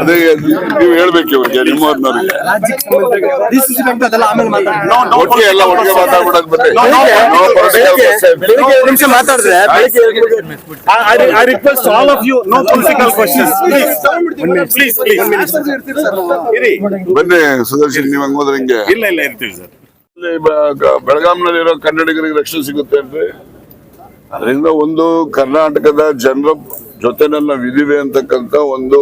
ಅದೇ ನೀವು ಹೇಳ್ಬೇಕು ಇವ್ರಿಗೆ. ಒಟ್ಟಿಗೆ ಎಲ್ಲ ಒಟ್ಟಿಗೆ ಮಾತಾಡ್ಬಿಡೋದು ಮಾತಾಡಿದ್ರೆ I, ಆಲ್ ಆಫ್ ಯು. ಇರಿ. ಬನ್ನಿ ಸುದರ್ಶನ್ ನೀವು ಹಂಗ್ ಹೋದ್ರೆ ಹಿಂಗೆ? ಇಲ್ಲ ಇಲ್ಲ ಇರ್ತೀವಿ ಸರ್. ಇಲ್ಲಿ ಬ- ಬೆಳಗಾಂನಲ್ಲಿರೋ ಕನ್ನಡಿಗರಿಗೆ ರಕ್ಷಣೆ ಸಿಗುತ್ತೆ ಅಂದ್ರೆ? ಅದರಿಂದ ಒಂದು ಕರ್ನಾಟಕದ ಜನರ ಜೊತೆ ನನ್ನ ವಿಧಿವೆ ಅಂತಕ್ಕಂತ ಒಂದು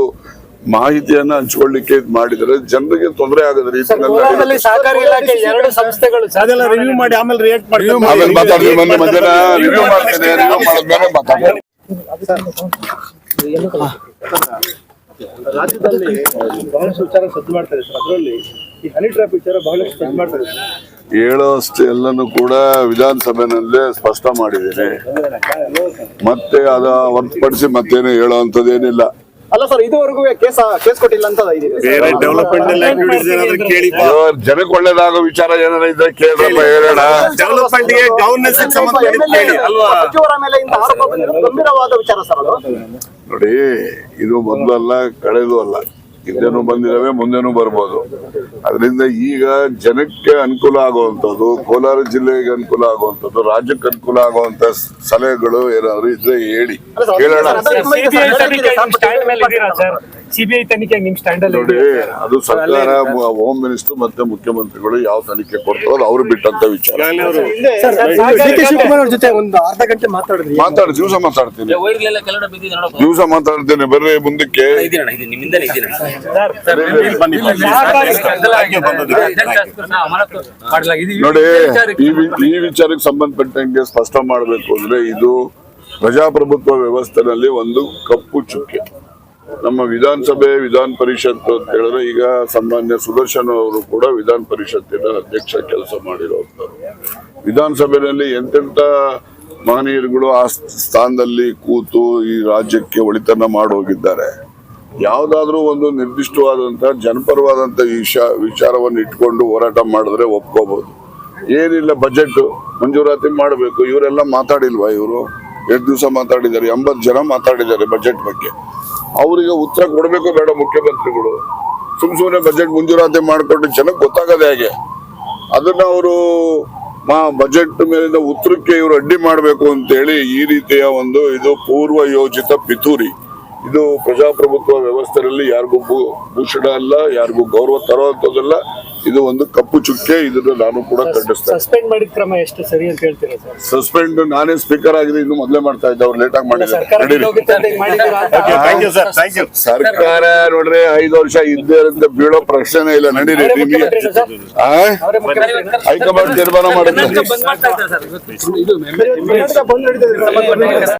ಮಾಹಿತಿಯನ್ನ ಹಂಚ್ಕೊಳ್ಳಿಕ್ಕೆ ಮಾಡಿದ್ರೆ ಜನರಿಗೆ ತೊಂದರೆ ಆಗದ ರೀತಿಯಲ್ಲಿ ಸಹಕಾರಿ ಇಲಾಖೆ ಎರಡು ಸಂಸ್ಥೆಗಳು ಅದೆಲ್ಲ ರಿವ್ಯೂ ಮಾಡಿ ಆಮೇಲೆ ರಿಯಾಕ್ಟ್ ಮಾಡಿ ಆಮೇಲೆ ಮಾತಾಡ್ತೀವಿ ಮೊನ್ನೆ ಮಧ್ಯಾಹ್ನ ರಿವ್ಯೂ ಮಾಡ್ತೇನೆ ರಿವ್ಯೂ ಮಾಡಿದ್ಮೇಲೆ ಮಾತಾಡ್ತೀನಿ. ರಾಜ್ಯದಲ್ಲಿ ಬಹಳಷ್ಟು ವಿಚಾರ ಸದ್ದು ಮಾಡ್ತಾರೆ ಸರ್. ಅದರಲ್ಲಿ ಈ ಹನಿ ಟ್ರಾಪ್ ವಿಚಾರ ಬಹಳಷ್ಟು ಸದ್ದು ಮಾಡ್ತಾರೆ ಸರ್. ಹೇಳೋಷ್ಟು ಎಲ್ಲನೂ ಕೂಡ ವಿಧಾನಸಭೆನಲ್ಲೇ ಸ್ಪಷ್ಟ ಮಾಡಿದ್ದೀನಿ. ಮತ್ತೆ ಅದ ಹೊರತುಪಡಿಸಿ ಮತ್ತೇನು ಹೇಳೋವಂಥದ್ದೇನಿಲ್ಲ ಅಲ್ಲ ಸರ್ ಇದುವರೆಗೂ ಕೇಸ್ ಕೇಸ್ ಕೊಟ್ಟಿಲ್ಲ ಅಂತ ಬೇರೆ ಏನಾದ್ರು ಕೇಳಿ ಜನಕ್ಕೆ ಒಳ್ಳೇದಾಗೋ ವಿಚಾರ ಏನಾರ ಇದ್ರೆ ಕೇಳ್ರಪ್ಪ ಹೇಳೋಣ. ಡೆವಲಪ್ಮೆಂಟ್ಗೆ ಗವರ್ನೆನ್ಸ್ ಕೇಳಿ. ಅಲ್ವಾ? ಸಚಿವರ ಮೇಲೆ ಇಂತ ಆರೋಪ ಗಂಭೀರವಾದ ವಿಚಾರ ಸರ್ ನೋಡಿ ಇದು ಮೊದಲಲ್ಲ ಕಳೆದು ಅಲ್ಲ. ಹಿಂದೆನೂ ಬಂದಿದಾವೆ ಮುಂದೆನೂ ಬರ್ಬೋದು ಅದರಿಂದ ಈಗ ಜನಕ್ಕೆ ಅನುಕೂಲ ಆಗುವಂಥದ್ದು ಕೋಲಾರ ಜಿಲ್ಲೆಗೆ ಅನುಕೂಲ ಆಗುವಂಥದ್ದು ರಾಜ್ಯಕ್ಕೆ ಅನುಕೂಲ ಆಗುವಂತ ಸಲಹೆಗಳು ಏನಾದ್ರು ಇದ್ರೆ ಹೇಳಿ ಕೇಳೋಣ ಸಿಬಿಐ ತನಿಖೆ ನಿಮ್ ಸ್ಟ್ಯಾಂಡ್ ನೋಡಿ ಅದು ಸರ್ಕಾರ ಹೋಮ್ ಮಿನಿಸ್ಟರ್ ಮತ್ತೆ ಮುಖ್ಯಮಂತ್ರಿಗಳು ಯಾವ ತನಿಖೆ ಕೊಡ್ತಾರೋ ಅದು ಅವ್ರು ಬಿಟ್ಟಂತ ವಿಚಾರ. ಜೊತೆ ಒಂದು ಅರ್ಧ ಗಂಟೆ ಮಾತಾಡಿದ್ರಿ. ಮಾತಾಡಿ ದಿವಸ ಮಾತಾಡ್ತೀನಿ. ದಿವಸ ಮಾತಾಡ್ತೇನೆ ಬರ್ರಿ ಮುಂದಕ್ಕೆ. ನೋಡಿ ಈ ವಿಚಾರಕ್ಕೆ ಸಂಬಂಧಪಟ್ಟಂಗೆ ಸ್ಪಷ್ಟ ಮಾಡಬೇಕು ಅಂದ್ರೆ ಇದು ಪ್ರಜಾಪ್ರಭುತ್ವ ವ್ಯವಸ್ಥೆನಲ್ಲಿ ಒಂದು ಕಪ್ಪು ಚುಕ್ಕೆ. ನಮ್ಮ ವಿಧಾನಸಭೆ ವಿಧಾನ ಪರಿಷತ್ ಅಂತ ಹೇಳಿದ್ರೆ ಈಗ ಸನ್ಮಾನ್ಯ ಸುದರ್ಶನ್ ಅವರು ಕೂಡ ವಿಧಾನ ಪರಿಷತ್ತಿನ ಅಧ್ಯಕ್ಷ ಕೆಲಸ ಮಾಡಿರೋರು ವಿಧಾನಸಭೆಯಲ್ಲಿ ಎಂತೆಂಥ ಮಹನೀಯರುಗಳು ಆ ಸ್ಥಾನದಲ್ಲಿ ಕೂತು ಈ ರಾಜ್ಯಕ್ಕೆ ಒಳಿತನ್ನ ಮಾಡೋಗಿದ್ದಾರೆ ಯಾವುದಾದ್ರೂ ಒಂದು ನಿರ್ದಿಷ್ಟವಾದಂತಹ ಜನಪರವಾದಂತ ವಿಷ, ವಿಚಾರವನ್ನು ಇಟ್ಕೊಂಡು ಹೋರಾಟ ಮಾಡಿದ್ರೆ ಒಪ್ಕೋಬಹುದು ಏನಿಲ್ಲ ಬಜೆಟ್ ಮಂಜೂರಾತಿ ಮಾಡಬೇಕು. ಇವರೆಲ್ಲ ಮಾತಾಡಿಲ್ವಾ ಇವರು? ಎಷ್ಟು ದಿವಸ ಮಾತಾಡಿದ್ದಾರೆ, ಎಂಬತ್ತು ಜನ ಮಾತಾಡಿದ್ದಾರೆ ಬಜೆಟ್ ಬಗ್ಗೆ. ಅವರಿಗೆ ಉತ್ತರ ಕೊಡಬೇಕು ಬೇಡ ಮುಖ್ಯಮಂತ್ರಿಗಳು. ಸುಮ್ ಸುಮ್ಮನೆ ಬಜೆಟ್ ಮಂಜೂರಾತಿ ಮಾಡಿಕೊಂಡು ಜನಕ್ಕೆ ಗೊತ್ತಾಗದೆ ಹೇಗೆ? ಅದನ್ನ ಅವರು ಮಾ ಬಜೆಟ್ ಮೇಲಿನ ಉತ್ತರಕ್ಕೆ ಇವರು ಅಡ್ಡಿ ಮಾಡಬೇಕು ಅಂತೇಳಿ ಈ ರೀತಿಯ ಒಂದು ಇದು ಪೂರ್ವ ಯೋಜಿತ ಪಿತೂರಿ. ಇದು ಪ್ರಜಾಪ್ರಭುತ್ವ ವ್ಯವಸ್ಥೆಯಲ್ಲಿ ಯಾರಿಗೂ ಭೂ- ಭೂಷಣ ಅಲ್ಲ ಯಾರಿಗೂ ಗೌರವ ತರುವಂತದಲ್ಲ ಇದು ಒಂದು ಕಪ್ಪು ಚುಕ್ಕೆ ಇದನ್ನು ನಾನು ಕೂಡ ಖಂಡಿಸ್ತೇನೆ ಸಸ್ಪೆಂಡ್ ಮಾಡಿದ ಕ್ರಮ ಎಷ್ಟು ಸರಿ ಅಂತ ಹೇಳ್ತೀರಾ ಸರ್? ಸಸ್ಪೆಂಡ್ ನಾನೇ ಸ್ಪೀಕರ್ ಆಗಿದೆ ಇನ್ನು ಮೊದಲೇ ಮಾಡ್ತಾ ಇದ್ದೆ ಅವ್ರು ಲೇಟ್ ಆಗಿ ಮಾಡಿದ್ದಾರೆ. ಸರ್ಕಾರ ನಡೀರಿ. ಐದು ವರ್ಷ ಇದ್ದೇ ಅಂತ ಬೀಳೋ ಪ್ರಶ್ನೆ ಇಲ್ಲ ನಡೀರಿ. ನಿಮಗೆ ಹೈಕಮಾಂಡ್ ತೀರ್ಮಾನ ಮಾಡುತ್ತೆ